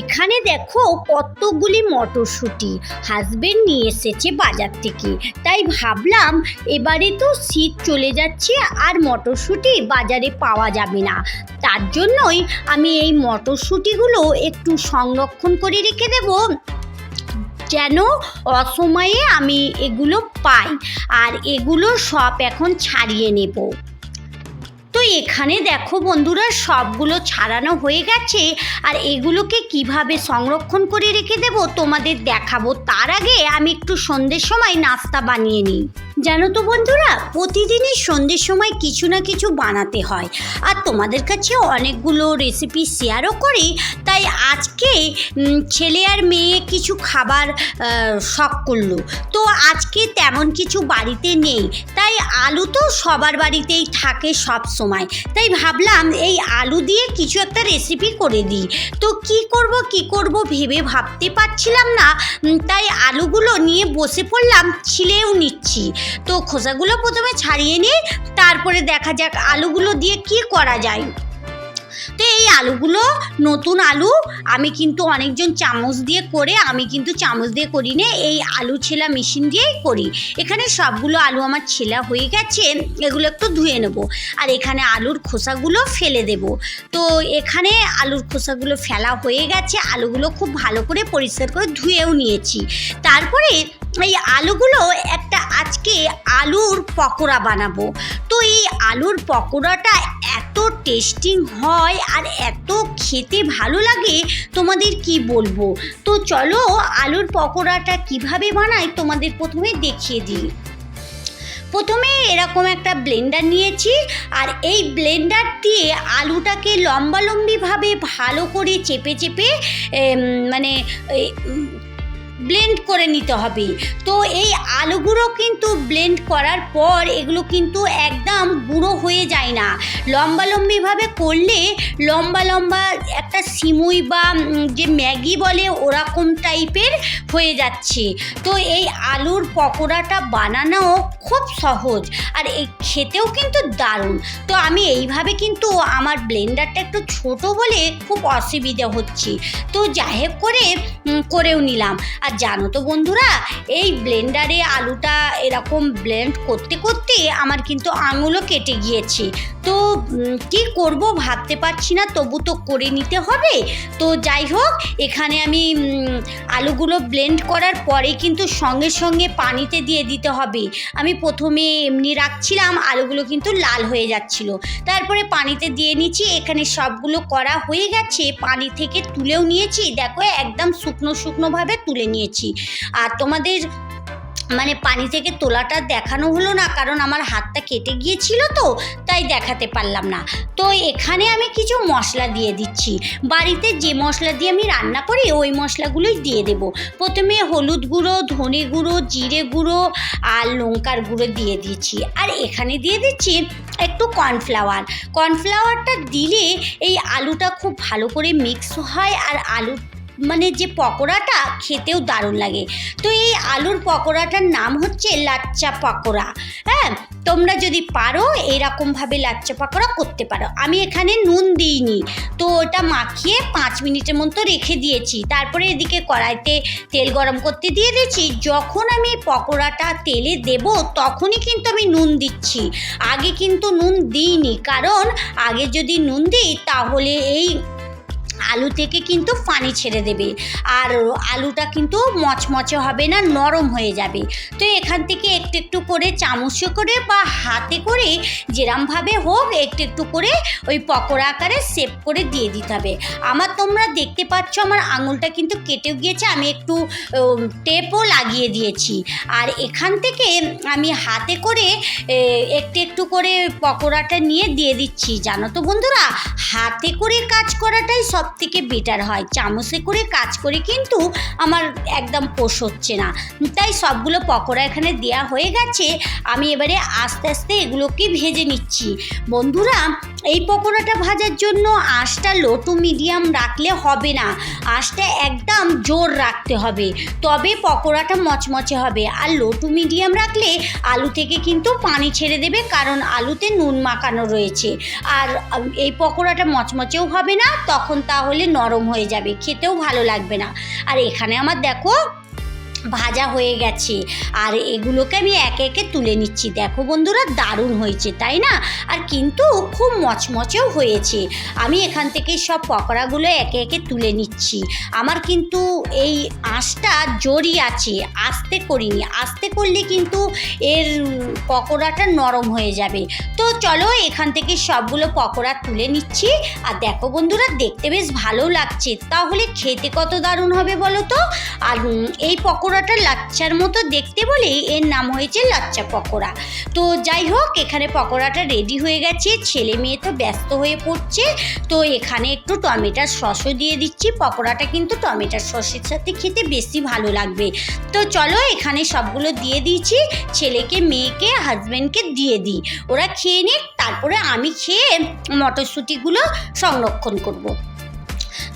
এখানে দেখো কতগুলি মটরশুঁটি হাজবেন্ড নিয়ে এসেছে বাজার থেকে। তাই ভাবলাম এবারে তো শীত চলে যাচ্ছে আর মটরশুঁটি বাজারে পাওয়া যাবে না। তার জন্যই আমি এই মটরশুঁটিগুলো একটু সংরক্ষণ করে রেখে দেবো। যেন অসময়ে আমি এগুলো পাই আর এগুলো সব এখন ছাড়িয়ে নেব। তো এখানে দেখো বন্ধুরা, সবগুলো ছাড়ানো হয়ে গেছে। আর এগুলোকে কীভাবে সংরক্ষণ করে রেখে দেব তোমাদের দেখাবো। তার আগে আমি একটু সন্ধ্যের সময় নাস্তা বানিয়ে নিই। জানো তো বন্ধুরা, প্রতিদিনই সন্ধ্যের সময় কিছু না কিছু বানাতে হয়। আর তোমাদের কাছে অনেকগুলো রেসিপি শেয়ারও করি, তাই আজকে ছেলে আর মেয়ে কিছু খাবার শখ করল। তো আজকে তেমন কিছু বাড়িতে নেই, তাই আলু তো সবার বাড়িতেই থাকে সব সময়। তাই ভাবলাম এই আলু দিয়ে কিছু একটা রেসিপি করে দিই। তো কি করব কি করব ভেবে ভাবতে পারছিলাম না তাই আলুগুলো নিয়ে বসে পড়লাম ছিলেও নিচ্ছি। তো খোসাগুলো প্রথমে ছাড়িয়ে নিই তারপরে দেখা যাক আলুগুলো দিয়ে কি করা যায়। তো এই আলুগুলো, নতুন আলু, আমি কিন্তু অনেকজন চামচ দিয়ে করে, আমি কিন্তু চামচ দিয়ে করি না এই আলু ছেলা মেশিন দিয়েই করি। এখানে সবগুলো আলু আমার ছেলা হয়ে গেছে, এগুলো একটু ধুয়ে নেব। আর এখানে আলুর খোসাগুলো ফেলে দেব। তো এখানে আলুর খোসাগুলো ফেলা হয়ে গেছে, আলুগুলো খুব ভালো করে পরিষ্কার করে ধুয়েও নিয়েছি। তারপরে এই আলুগুলো একটা আজকে আলুর পকোড়া বানাবো। তো এই আলুর পকোড়াটা এত টেস্টিং হয় আর এত খেতে ভালো লাগে, তোমাদের কি বলব? তো চলো আলুর পকোড়াটা কীভাবে বানাই তোমাদের প্রথমে দেখিয়ে দিই। প্রথমে এরকম একটা ব্লেন্ডার নিয়েছি আর এই ব্লেন্ডার দিয়ে আলুটাকে লম্বালম্বিভাবে ভালো করে চেপে চেপে মানে ব্লেন্ড করে নিতে হবে। তো এই আলুগুলো কিন্তু ব্লেন্ড করার পর এগুলো কিন্তু একদম গুঁড়ো হয়ে যায় না। লম্বা লম্বিভাবে করলে লম্বা লম্বা একটা সিমুই বা যে ম্যাগি বলে ওরকম টাইপের হয়ে যাচ্ছে। তো এই আলুর পকোড়াটা বানানো খুব সহজ আর এই খেতেও কিন্তু দারুণ। তো আমি এইভাবে কিন্তু আমার ব্লেন্ডারটা একটু ছোট বলে খুব অসুবিধা হচ্ছে। তো যাই করে করেও নিলাম। আর জানো তো বন্ধুরা, এই ব্লেন্ডারে আলুটা এরকম ব্লেন্ড করতে করতে আমার কিন্তু আঙুলও কেটে গিয়েছে। তো কি করব ভাবতে পারছি না, তবু তো করে নিতে হবে। তো যাই হোক, এখানে আমি আলুগুলো ব্লেন্ড করার পরে কিন্তু সঙ্গে সঙ্গে পানিতে দিয়ে দিতে হবে। আমি প্রথমে এমনি রাখছিলাম, আলুগুলো কিন্তু লাল হয়ে যাচ্ছিল। তারপরে পানিতে দিয়ে নিচ্ছি, এখানে সবগুলো করা হয়ে গেছে। পানি থেকে তুলেও নিয়েছি, দেখো একদম শুকনো শুকনোভাবে তুলে নিয়েছি। আর তোমাদের মানে পানি থেকে তোলাটা দেখানো হলো না, কারণ আমার হাতটা কেটে গিয়েছিল তো, তাই দেখাতে পারলাম না। তো এখানে আমি কিছু মশলা দিয়ে দিচ্ছি। বাড়িতে যে মশলা দিয়ে আমি রান্না করি, ওই মশলাগুলোই দিয়ে দেব। প্রথমে হলুদ গুঁড়ো, ধনে গুঁড়ো, জিরে গুঁড়ো আর লঙ্কার গুঁড়ো দিয়ে দিচ্ছি। আর এখানে দিয়ে দিচ্ছি একটু কর্নফ্লাওয়ার। কর্নফ্লাওয়ারটা দিলে এই আলুটা খুব ভালো করে মিক্স হয় আর আলু মানে যে পকোড়াটা খেতেও দারুণ লাগে। তো এই আলুর পকোড়াটার নাম হচ্ছে লাচ্চা পকোড়া। হ্যাঁ তোমরা যদি পারো এরকমভাবে লাচ্চা পকোড়া করতে পারো। আমি এখানে নুন দিইনি। তো ওটা মাখিয়ে পাঁচ মিনিটের মতো রেখে দিয়েছি। তারপরে এদিকে কড়াইতে তেল গরম করতে দিয়ে দিয়েছি। যখন আমি পকোড়াটা তেলে দেব তখনই কিন্তু আমি নুন দিচ্ছি। আগে কিন্তু নুন দিইনি। কারণ আগে যদি নুন দিই তাহলে এই আলু থেকে কিন্তু পানি ছেড়ে দেবে। আর আলুটা কিন্তু মচমচে হবে না, নরম হয়ে যাবে। তো এখান থেকে একটু একটু করে চামচে করে বা হাতে করে যেরমভাবে হোক একটু একটু করে ওই পকোড়া আকারে সেভ করে দিয়ে দিতে হবে। আমার তোমরা দেখতে পাচ্ছ আমার আঙুলটা কিন্তু কেটেও গিয়েছে, আমি একটু টেপও লাগিয়ে দিয়েছি। আর এখান থেকে আমি হাতে করে একটু একটু করে পকোড়াটা নিয়ে দিয়ে দিচ্ছি। জানো তো বন্ধুরা, হাতে করে কাজ করাটাই সব থেকে বেটার হয়। চামচে করে কাজ করে কিন্তু আমার একদম পোষ হচ্ছে না। তাই সবগুলো পকোড়া এখানে দেয়া হয়ে গেছে। আমি এবারে আস্তে আস্তে এগুলোকে ভেজে নিচ্ছি। বন্ধুরা, এই পকোড়াটা ভাজার জন্য আঁশটা লো টু মিডিয়াম রাখলে হবে না। আঁশটা একদম জোর রাখতে হবে। তবে পকোড়াটা মচমচে হবে। আর লো টু মিডিয়াম রাখলে আলু থেকে কিন্তু পানি ছেড়ে দেবে কারণ আলুতে নুন মাখানো রয়েছে। আর এই পকোড়াটা মচমচেও হবে না, তখন তাহলে নরম হয়ে যাবে খেতেও ভালো লাগবে না। আর এখানে আমার দেখো ভাজা হয়ে গেছে। আর এগুলোকে আমি একে একে তুলে নিচ্ছি। দেখো বন্ধুরা, দারুণ হয়েছে, তাই না? আর কিন্তু খুব মচমচেও হয়েছে। আমি এখান থেকে সব পকোড়াগুলো একে একে তুলে নিচ্ছি। আমার কিন্তু এই আঁশটা জোরই আছে, আস্তে করিনি। আস্তে করলে কিন্তু এর পকোড়াটা নরম হয়ে যাবে। তো চলো এখান থেকে সবগুলো পকোড়া তুলে নিচ্ছি। আর দেখো বন্ধুরা, দেখতে বেশ ভালো লাগছে। তাহলে খেতে কত দারুণ হবে বলো তো? আর এই এই পকোড়াটা লাচ্চার মতো দেখতে বলেই এর নাম হয়েছে লাচ্চা পকোড়া। তো যাই হোক, এখানে পকোড়াটা রেডি হয়ে গেছে। ছেলে মেয়ে তো ব্যস্ত হয়ে পড়ছে। তো এখানে একটু টমেটোর সসও দিয়ে দিচ্ছি। পকোড়াটা কিন্তু টমেটোর সসের সাথে খেতে বেশি ভালো লাগবে। তো চলো, এখানে সবগুলো দিয়ে দিয়েছি ছেলেকে, মেয়েকে হাজব্যান্ডকে দিয়ে দিই। ওরা খেয়ে নিক, তারপরে আমি খেয়ে মটরশুঁটিগুলো সংরক্ষণ করব।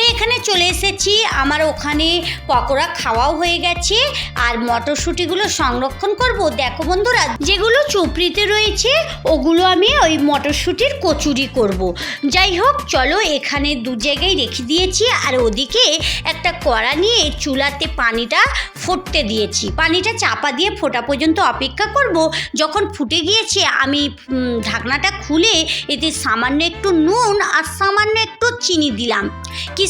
তো এখানে চলে এসেছি। আমার ওখানে পকোড়া খাওয়াও হয়ে গেছে আর মটরশুঁটিগুলো সংরক্ষণ করব। দেখো বন্ধুরা, যেগুলো চুপড়িতে রয়েছে, ওগুলো আমি ওই মটরশুঁটির কচুরি করব। যাই হোক, চলো এখানে দু জায়গায় রেখে দিয়েছি আর ওদিকে একটা কড়া নিয়ে চুলাতে পানিটা ফুটতে দিয়েছি। পানিটা চাপা দিয়ে ফোটা পর্যন্ত অপেক্ষা করব। যখন ফুটে গিয়েছে, আমি ঢাকনাটা খুলে এতে সামান্য একটু নুন আর সামান্য একটু চিনি দিলাম।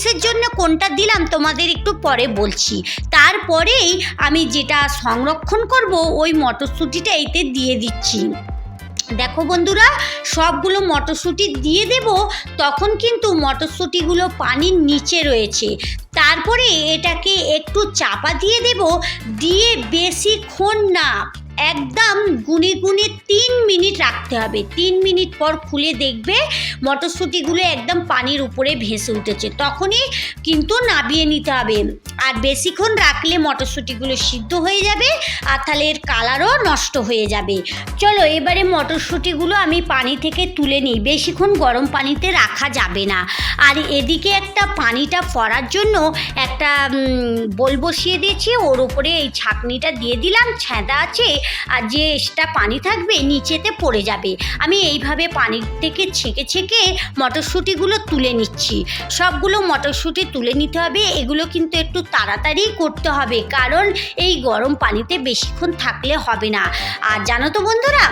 কিসের জন্য কোনটা দিলাম তোমাদের একটু পরে বলছি। তারপরেই আমি যেটা সংরক্ষণ করব, ওই মটরশুঁটিটা এতে দিয়ে দিচ্ছি। দেখো বন্ধুরা, সবগুলো মটরশুঁটি দিয়ে দেব, তখন কিন্তু মটরশুঁটিগুলো পানির নিচে রয়েছে। তারপরে এটাকে একটু চাপা দিয়ে দেব, দিয়ে বেশিক্ষণ না। একদম গুনে গুনে তিন মিনিট রাখতে হবে। তিন মিনিট পর খুলে দেখবে মটরশুঁটিগুলো একদম পানির উপরে ভেসে উঠেছে। তখনই কিন্তু নাবিয়ে নিতে হবে। আর বেশিক্ষণ রাখলে মটরশুঁটিগুলো সিদ্ধ হয়ে যাবে আর তাহলে এর কালারও নষ্ট হয়ে যাবে। চলো এবারে মটরশুঁটিগুলো আমি পানি থেকে তুলে নিই। বেশিক্ষণ গরম পানিতে রাখা যাবে না। আর এদিকে একটা পানিটা ফরার জন্য একটা বোল বসিয়ে দিয়েছি। ওর উপরে এই ছাকনিটা দিয়ে দিলাম। ছ্যাঁদা আছে। আর যে এক্সট্রা পানি থাকবে নিচেতে পড়ে যাবে। আমি এইভাবে পানি থেকে ছেঁকে ছেঁকে মটরশুঁটিগুলো তুলে নিচ্ছি। সবগুলো মটরশুঁটি তুলে নিতে হবে। এগুলো কিন্তু একটু তাড়াতাড়ি করতে হবে, কারণ এই গরম পানিতে বেশিক্ষণ থাকলে হবে না। আর জানো তো বন্ধুরা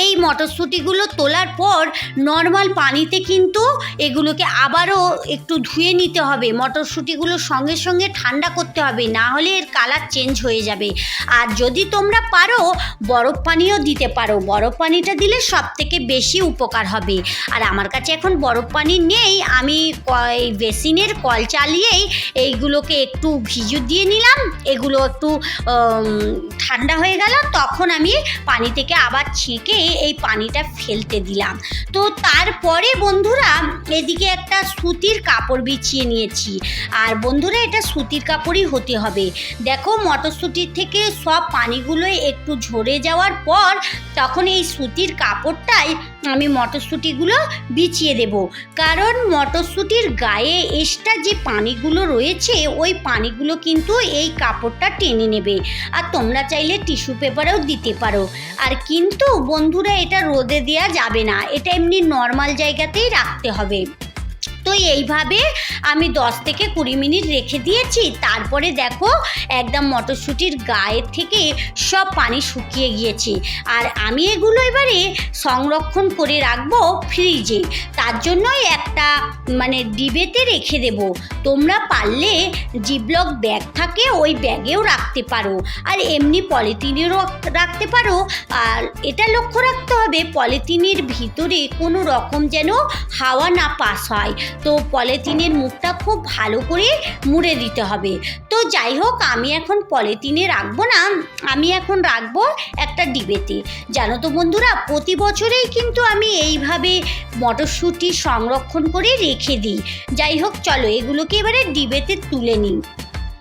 এই মটরশুঁটিগুলো তোলার পর নর্মাল পানিতে কিন্তু এগুলোকে আবারও একটু ধুয়ে নিতে হবে। মটরশুঁটিগুলো সঙ্গে সঙ্গে ঠান্ডা করতে হবে, না হলে এর কালার চেঞ্জ হয়ে যাবে। আর যদি তোমরা পারো, বরফ পানিও দিতে পারো। বরফ পানিটা দিলে সব থেকে বেশি উপকার হবে। আর আমার কাছে এখন বরফ পানি নেই, আমি বেসিনের কল চালিয়েই এইগুলোকে একটু ভিজু দিয়ে নিলাম। এগুলো একটু ঠান্ডা হয়ে গেল, তখন আমি পানি থেকে আবার ছেঁকে এই পানিটা ফেলতে দিলাম। তো তারপরে বন্ধুরা এদিকে একটা সুতির কাপড় বিছিয়ে নিয়েছি। আর বন্ধুরা এটা সুতির কাপড়ই হতে হবে। দেখো মটরশুঁটির থেকে সব পানিগুলো একটু ঝরে যাওয়ার পর তখন এই সুতির কাপড়টাই আমি মটরশুঁটিগুলো বিছিয়ে দেব। কারণ মটরশুঁটির গায়ে এক্সট্রা যে পানিগুলো রয়েছে, ওই পানিগুলো কিন্তু এই কাপড়টা টেনে নেবে। আর তোমরা চাইলে টিস্যু পেপারেও দিতে পারো। আর কিন্তু বন্ধুরা, এটা রোদে দেওয়া যাবে না। এটা এমনি নর্মাল জায়গাতেই রাখতে হবে। তো এইভাবে আমি দশ থেকে কুড়ি মিনিট রেখে দিয়েছি। তারপরে দেখো একদম মটরশুঁটির গায়ের থেকে সব পানি শুকিয়ে গিয়েছে। আর আমি এগুলো এবারে সংরক্ষণ করে রাখব ফ্রিজে তার জন্যই একটা মানে ডিবেতে রেখে দেব। তোমরা পারলে জিবলক ব্যাগ থাকে ওই ব্যাগেও রাখতে পারো। আর এমনি পলিথিনেরও রাখতে পারো। আর এটা লক্ষ্য রাখতে হবে পলিথিনের ভিতরে কোনো রকম যেন হাওয়া না পাস হয়। তো পলিথিনের মুখটা খুব ভালো করে মুড়ে দিতে হবে। তো যাই হোক, আমি এখন পলিথিনে রাখব না, আমি এখন রাখব একটা ডিবেতে। জানো তো বন্ধুরা, প্রতি বছরেই কিন্তু আমি এইভাবে মটরশুঁটি সংরক্ষণ করে রেখে দিই। যাই হোক, চলো এগুলোকে এবারে ডিবেতে তুলে নিই।